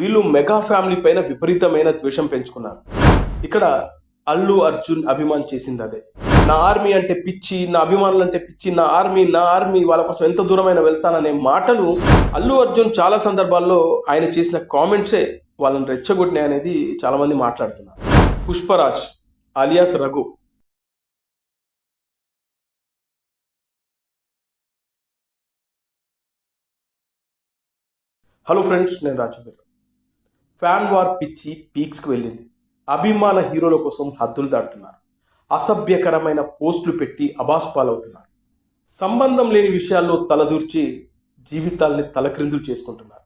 వీళ్ళు mega family పైన విపరీతమైన ద్వేషం పెంచుకున్నారు. ఇక్కడ అల్లు అర్జున్ అభిమాన్ చేసింది అదే. నా ఆర్మీ అంటే పిచ్చి నా అభిమానులు అంటే పిచ్చి నా ఆర్మీ నా ఆర్మీ వాళ్ళ కోసం ఎంత దూరమైన వెళ్తాననే మాటలు అల్లు అర్జున్ చాలా సందర్భాల్లో ఆయన చేసిన కామెంట్సే వాళ్ళని రెచ్చగొట్టినాయి అనేది చాలామంది మాట్లాడుతున్నారు. Pushparaj alias Raghu. Hello friends నేను రాజుగారు ఫ్యాన్ వార్ పిచ్చి పీక్స్కి వెళ్ళింది. అభిమాన హీరోల కోసం హద్దులు దాటుతున్నారు. అసభ్యకరమైన పోస్టులు పెట్టి అబాస్ పాలవుతున్నారు. సంబంధం లేని విషయాల్లో తలదూర్చి జీవితాల్ని తలక్రిందులు చేసుకుంటున్నారు.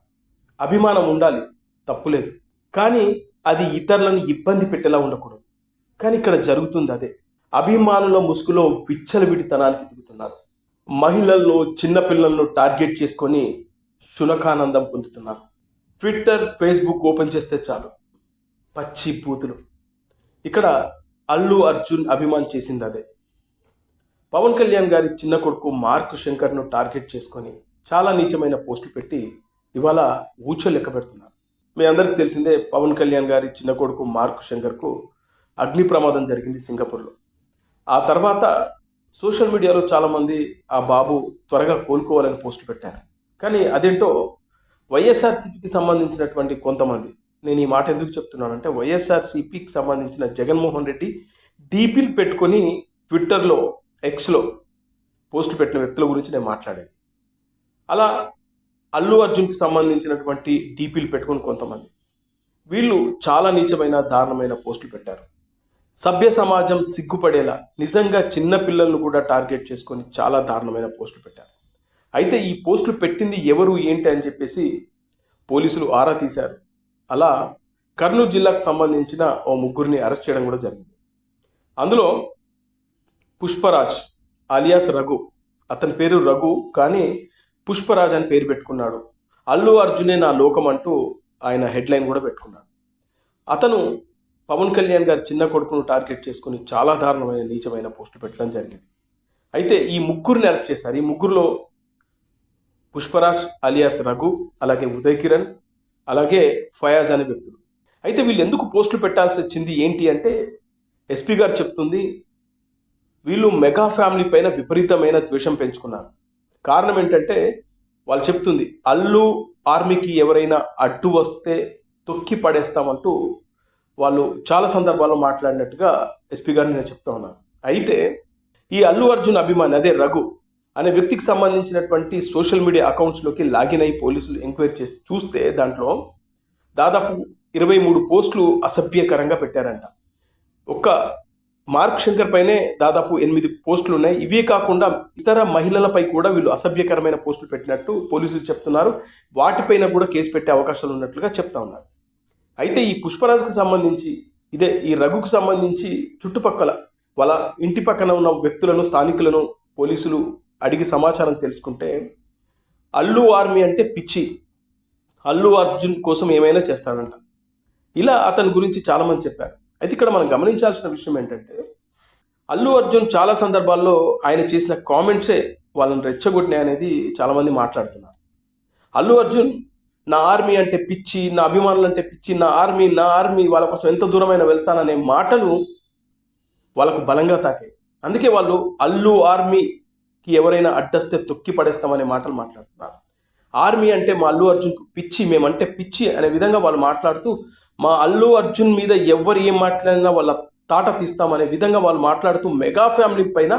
అభిమానం ఉండాలి తప్పులేదు కానీ అది ఇతరులను ఇబ్బంది పెట్టేలా ఉండకూడదు. కానీ ఇక్కడ జరుగుతుంది అదే. అభిమానుల ముసుగులో విచ్చలవిడితనానికి దిగుతున్నారు. మహిళలను చిన్నపిల్లలను టార్గెట్ చేసుకొని శునకానందం పొందుతున్నారు. ట్విట్టర్ ఫేస్బుక్ ఓపెన్ చేస్తే చాలు. పచ్చి బూతులు. ఇక్కడ అల్లు అర్జున్ అభిమాన్ చేసింది అదే. పవన్ కళ్యాణ్ గారి చిన్న కొడుకు మార్క్ శంకర్ను టార్గెట్ చేసుకొని చాలా నీచమైన పోస్టులు పెట్టి ఇవాళ ఊచో లెక్క పెడుతున్నారు. మీ అందరికీ తెలిసిందే పవన్ కళ్యాణ్ గారి చిన్న కొడుకు మార్క్ శంకర్కు అగ్ని ప్రమాదం జరిగింది సింగపూర్లో. ఆ తర్వాత సోషల్ మీడియాలో చాలామంది ఆ బాబు త్వరగా కోలుకోవాలని పోస్టు పెట్టారు. కానీ అదేంటో వైఎస్ఆర్సీపీకి సంబంధించినటువంటి కొంతమంది. నేను ఈ మాట ఎందుకు చెప్తున్నానంటే వైఎస్ఆర్సీపీకి సంబంధించిన జగన్మోహన్ రెడ్డి డీపీలు పెట్టుకొని ట్విట్టర్లో ఎక్స్లో పోస్ట్ పెట్టిన వ్యక్తుల గురించి నేను మాట్లాడాను. అలా అల్లు అర్జున్కి సంబంధించినటువంటి డీపీలు పెట్టుకొని కొంతమంది. వీళ్ళు చాలా నీచమైన దారుణమైన పోస్టులు పెట్టారు. సభ్య సమాజం సిగ్గుపడేలా నిజంగా చిన్న పిల్లలను కూడా టార్గెట్ చేసుకొని చాలా దారుణమైన పోస్టులు పెట్టారు. అయితే ఈ పోస్టులు పెట్టింది ఎవరు ఏంటి అని చెప్పేసి పోలీసులు ఆరా తీశారు. అలా కర్నూలు జిల్లాకు సంబంధించిన ఓ ముగ్గురిని అరెస్ట్ చేయడం కూడా జరిగింది. అందులో పుష్పరాజ్ అలియాస్ రఘు అతని పేరు రఘు కానీ పుష్పరాజ్ అని పేరు పెట్టుకున్నాడు. అల్లు అర్జునే నా లోకం అంటూ ఆయన హెడ్లైన్ కూడా పెట్టుకున్నాడు. అతను పవన్ కళ్యాణ్ గారి చిన్న కొడుకును టార్గెట్ చేసుకుని చాలా దారుణమైన నీచమైన పోస్టు పెట్టడం జరిగింది. అయితే ఈ ముగ్గురిని అరెస్ట్ చేశారు. ఈ ముగ్గురులో పుష్పరాజ్ అలియాస్ రఘు అలాగే ఉదయ్ కిరణ్ అలాగే ఫయాజ్ అనే వ్యక్తులు అయితే వీళ్ళు ఎందుకు పోస్టులు పెట్టాల్సి వచ్చింది? ఏంటి అంటే ఎస్పీ గారు చెప్తుంది వీళ్ళు మెగా ఫ్యామిలీ పైన విపరీతమైన ద్వేషం పెంచుకున్నారు. కారణం ఏంటంటే వాళ్ళు చెప్తుంది అల్లు ఆర్మీకి ఎవరైనా అడ్డు వస్తే తొక్కి పడేస్తామంటూ వాళ్ళు చాలా సందర్భాల్లో మాట్లాడినట్టుగా ఎస్పీ గారిని నేను చెప్తా ఉన్నాను. అయితే ఈ అల్లు అర్జున్ అభిమాని అదే రఘు అనే వ్యక్తికి సంబంధించినటువంటి సోషల్ మీడియా అకౌంట్స్లోకి లాగిన్ అయి పోలీసులు ఎంక్వైరీ చేసి చూస్తే దాంట్లో దాదాపు ఇరవై మూడు పోస్టులు అసభ్యకరంగా పెట్టారంట. ఒక్క మార్క్ శంకర్ పైనే దాదాపు ఎనిమిది పోస్టులు ఉన్నాయి. ఇవే కాకుండా ఇతర మహిళలపై కూడా వీళ్ళు అసభ్యకరమైన పోస్టులు పెట్టినట్టు పోలీసులు చెప్తున్నారు. వాటిపైన కూడా కేసు పెట్టే అవకాశాలు ఉన్నట్లుగా చెప్తా ఉన్నారు. అయితే ఈ పుష్పరాజుకు సంబంధించి ఇదే ఈ రఘుకు సంబంధించి చుట్టుపక్కల వాళ్ళ ఇంటి పక్కన ఉన్న వ్యక్తులను స్థానికులను పోలీసులు అడిగి సమాచారం తెలుసుకుంటే అల్లు ఆర్మీ అంటే పిచ్చి. అల్లు అర్జున్ కోసం ఏమైనా చేస్తాడంట. ఇలా అతని గురించి చాలామంది చెప్పారు. అయితే ఇక్కడ మనం గమనించాల్సిన విషయం ఏంటంటే అల్లు అర్జున్ చాలా సందర్భాల్లో ఆయన చేసిన కామెంట్సే వాళ్ళని రెచ్చగొట్టినాయి అనేది చాలామంది మాట్లాడుతున్నారు. అల్లు అర్జున్ నా ఆర్మీ అంటే పిచ్చి నా అభిమానులు అంటే పిచ్చి నా ఆర్మీ నా ఆర్మీ వాళ్ళ కోసం ఎంత దూరమైన వెళ్తాననే మాటలు వాళ్ళకు బలంగా తాకాయి. అందుకే వాళ్ళు అల్లు ఆర్మీ కి ఎవరైనా అడ్డస్తే తొక్కి పడేస్తామనే మాటలు మాట్లాడుతున్నారు. ఆర్మీ అంటే మా అల్లు అర్జున్కు పిచ్చి మేమంటే పిచ్చి అనే విధంగా వాళ్ళు మాట్లాడుతూ మా అల్లు అర్జున్ మీద ఎవరు ఏం మాట్లాడినా వాళ్ళ తాట తీస్తామనే విధంగా వాళ్ళు మాట్లాడుతూ మెగా ఫ్యామిలీ పైన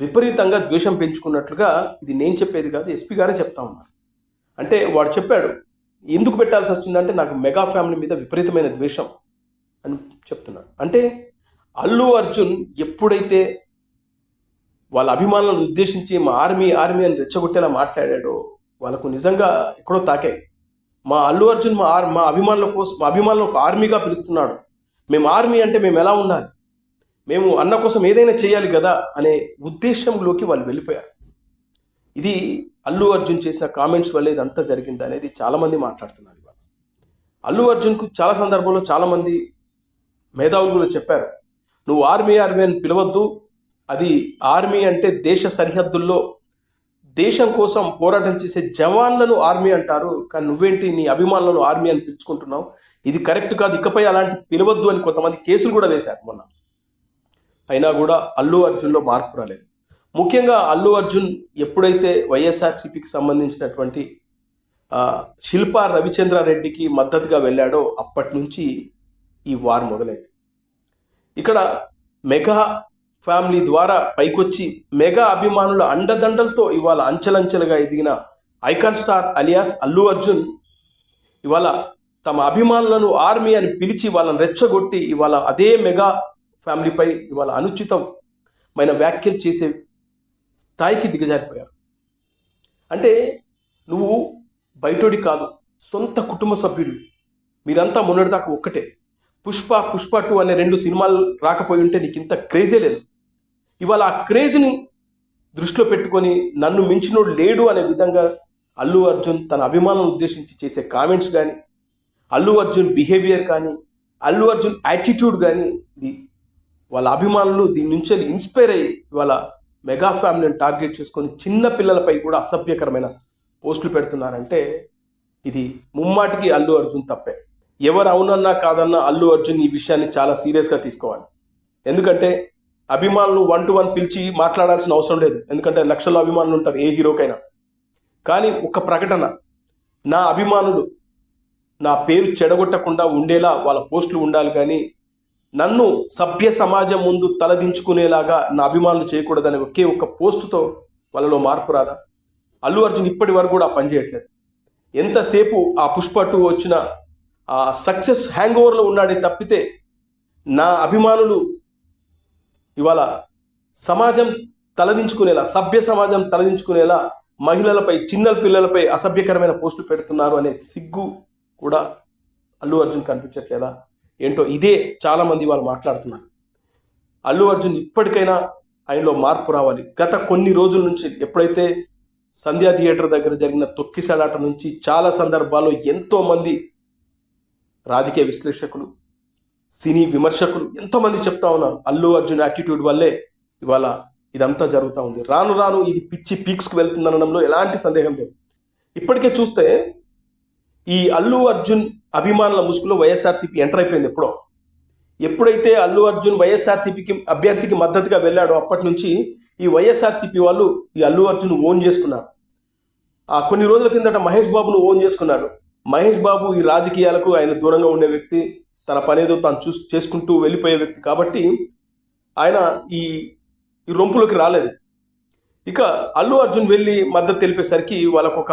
విపరీతంగా ద్వేషం పెంచుకున్నట్లుగా ఇది నేను చెప్పేది కాదు ఎస్పీ గారే చెప్తా ఉన్నారు. అంటే వాడు చెప్పాడు ఎందుకు పెట్టాల్సి వచ్చిందంటే నాకు మెగా ఫ్యామిలీ మీద విపరీతమైన ద్వేషం అని చెప్తున్నాడు అంటే అల్లు అర్జున్ ఎప్పుడైతే వాళ్ళ అభిమానులను ఉద్దేశించి మా ఆర్మీ ఆర్మీ అని రెచ్చగొట్టేలా మాట్లాడాడు వాళ్ళకు నిజంగా ఎక్కడో తాకాయి మా అల్లు అర్జున్ మా ఆర్ మా అభిమానుల కోసం మా అభిమానులు ఒక ఆర్మీగా పిలుస్తున్నాడు. మేము ఆర్మీ అంటే మేము ఎలా ఉండాలి? మేము అన్న కోసం ఏదైనా చేయాలి కదా అనే ఉద్దేశంలోకి వాళ్ళు వెళ్ళిపోయారు. ఇది అల్లు అర్జున్ చేసిన కామెంట్స్ వల్ల ఇదంతా జరిగింది అనేది చాలామంది మాట్లాడుతున్నారు ఇవాళ. అల్లు అర్జున్కు చాలా సందర్భంలో చాలామంది మేధావులు కూడా చెప్పారు. నువ్వు ఆర్మీ ఆర్మీ అని పిలవద్దు. అది ఆర్మీ అంటే దేశ సరిహద్దుల్లో దేశం కోసం పోరాటం చేసే జవాన్లను ఆర్మీ అంటారు. కానీ నువ్వేంటి నీ అభిమానులను ఆర్మీ అని పిలుచుకుంటున్నావు? ఇది కరెక్ట్ కాదు. ఇకపై అలాంటి పిలవద్దు అని కొంతమంది కేసులు కూడా వేశారు మొన్న. అయినా కూడా అల్లు అర్జున్లో మార్పు రాలేదు. ముఖ్యంగా అల్లు అర్జున్ ఎప్పుడైతే వైఎస్ఆర్సీపీకి సంబంధించినటువంటి శిల్ప రవిచంద్రారెడ్డికి మద్దతుగా వెళ్ళాడో అప్పటి నుంచి ఈ వార్ మొదలైంది. ఇక్కడ మెగా ఫ్యామిలీ ద్వారా పైకొచ్చి మెగా అభిమానుల అండదండలతో ఇవాళ అంచెలంచెలుగా ఎదిగిన icon star alias Allu Arjun ఇవాళ తమ అభిమానులను ఆర్మీ అని పిలిచి వాళ్ళని రెచ్చగొట్టి ఇవాళ అదే మెగా ఫ్యామిలీపై ఇవాళ అనుచితమైన వ్యాఖ్యలు చేసే స్థాయికి దిగజారిపోయారు. అంటే నువ్వు బయటోడి కాదు సొంత కుటుంబ సభ్యుడు. మీరంతా మొన్నటిదాకా ఒక్కటే. పుష్ప పుష్ప టూ అనే రెండు సినిమాలు రాకపోయి ఉంటే నీకు ఇంత క్రేజే లేదు. ఇవాళ ఆ క్రేజ్ని దృష్టిలో పెట్టుకొని నన్ను మించినోడు లేడు అనే విధంగా అల్లు అర్జున్ తన అభిమానులను ఉద్దేశించి చేసే కామెంట్స్ కానీ అల్లు అర్జున్ బిహేవియర్ కానీ అల్లు అర్జున్ యాటిట్యూడ్ కానీ ఇది వాళ్ళ అభిమానులు దీని నుంచి ఇన్స్పైర్ అయ్యి ఇవాళ మెగా ఫ్యామిలీని టార్గెట్ చేసుకొని చిన్న పిల్లలపై కూడా అసభ్యకరమైన పోస్టులు పెడుతున్నారంటే ఇది ముమ్మాటికి అల్లు అర్జున్ తప్పే. ఎవరు అవునన్నా కాదన్నా అల్లు అర్జున్ ఈ విషయాన్ని చాలా సీరియస్గా తీసుకోవాలి. ఎందుకంటే అభిమానులు వన్ టు వన్ పిలిచి మాట్లాడాల్సిన అవసరం లేదు. ఎందుకంటే లక్షల అభిమానులు ఉంటారు ఏ హీరోకైనా. కానీ ఒక ప్రకటన నా అభిమానులు నా పేరు చెడగొట్టకుండా ఉండేలా వాళ్ళ పోస్టులు ఉండాలి కానీ నన్ను సభ్య సమాజం ముందు తలదించుకునేలాగా నా అభిమానులు చేయకూడదనే ఒకే ఒక్క పోస్టుతో వాళ్ళలో మార్పు రాదా? అల్లు అర్జున్ ఇప్పటి వరకు కూడా పనిచేయట్లేదు ఎంతసేపు ఆ పుష్ప టూ వచ్చిన ఆ సక్సెస్ హ్యాంగ్ ఓవర్లో ఉన్నాడే తప్పితే నా అభిమానులు ఇవాళ సమాజం తలదించుకునేలా సభ్య సమాజం తలదించుకునేలా మహిళలపై చిన్న పిల్లలపై అసభ్యకరమైన పోస్టులు పెడుతున్నారు అనే సిగ్గు కూడా అల్లు అర్జున్ కనిపించట్లేదా? ఏంటో ఇదే చాలామంది వాళ్ళు మాట్లాడుతున్నారు. అల్లు అర్జున్ ఇప్పటికైనా ఆయనలో మార్పు రావాలి. గత కొన్ని రోజుల నుంచి ఎప్పుడైతే సంధ్యా థియేటర్ దగ్గర జరిగిన తొక్కిసలాట నుంచి చాలా సందర్భాల్లో ఎంతోమంది రాజకీయ విశ్లేషకులు సినీ విమర్శకులు ఎంతోమంది చెప్తా ఉన్నారు. అల్లు అర్జున్ యాటిట్యూడ్ వల్లే ఇవాళ ఇదంతా జరుగుతూ ఉంది. రాను రాను ఇది పిచ్చి పీక్స్కి వెళ్తుందనడంలో ఎలాంటి సందేహం లేదు. ఇప్పటికే చూస్తే ఈ అల్లు అర్జున్ అభిమానుల ముసుగులో వైఎస్ఆర్సీపీ ఎంటర్ అయిపోయింది ఎప్పుడో. ఎప్పుడైతే అల్లు అర్జున్ వైఎస్ఆర్సీపీకి అభ్యర్థికి మద్దతుగా వెళ్ళాడో అప్పటి నుంచి ఈ వైఎస్ఆర్సీపీ వాళ్ళు ఈ అల్లు అర్జున్ ఓన్ చేసుకున్నారు. ఆ కొన్ని రోజుల కిందట మహేష్ బాబును ఓన్ చేసుకున్నారు మహేష్ బాబు ఈ రాజకీయాలకు ఆయన దూరంగా ఉండే వ్యక్తి. తన పనేదో తాను చూ చేసుకుంటూ వెళ్ళిపోయే వ్యక్తి కాబట్టి ఆయన ఈ ఈ రొంపులోకి రాలేదు. ఇక అల్లు అర్జున్ వెళ్ళి మద్దతు తెలిపేసరికి వాళ్ళకు ఒక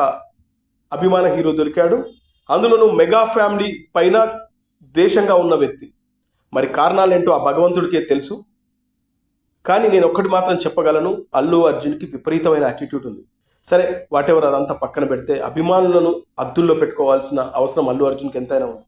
అభిమాన హీరో దొరికాడు. అందులోనూ మెగా ఫ్యామిలీ పైన ద్వేషంగా ఉన్న వ్యక్తి. మరి కారణాలేంటో ఆ భగవంతుడికే తెలుసు. కానీ నేను ఒక్కటి మాత్రం చెప్పగలను అల్లు అర్జున్కి విపరీతమైన యాటిట్యూడ్ ఉంది. సరే వాటెవర్ అదంతా పక్కన పెడితే అభిమానులను అద్దుల్లో పెట్టుకోవాల్సిన అవసరం అల్లు అర్జున్కి ఎంతైనా ఉంది.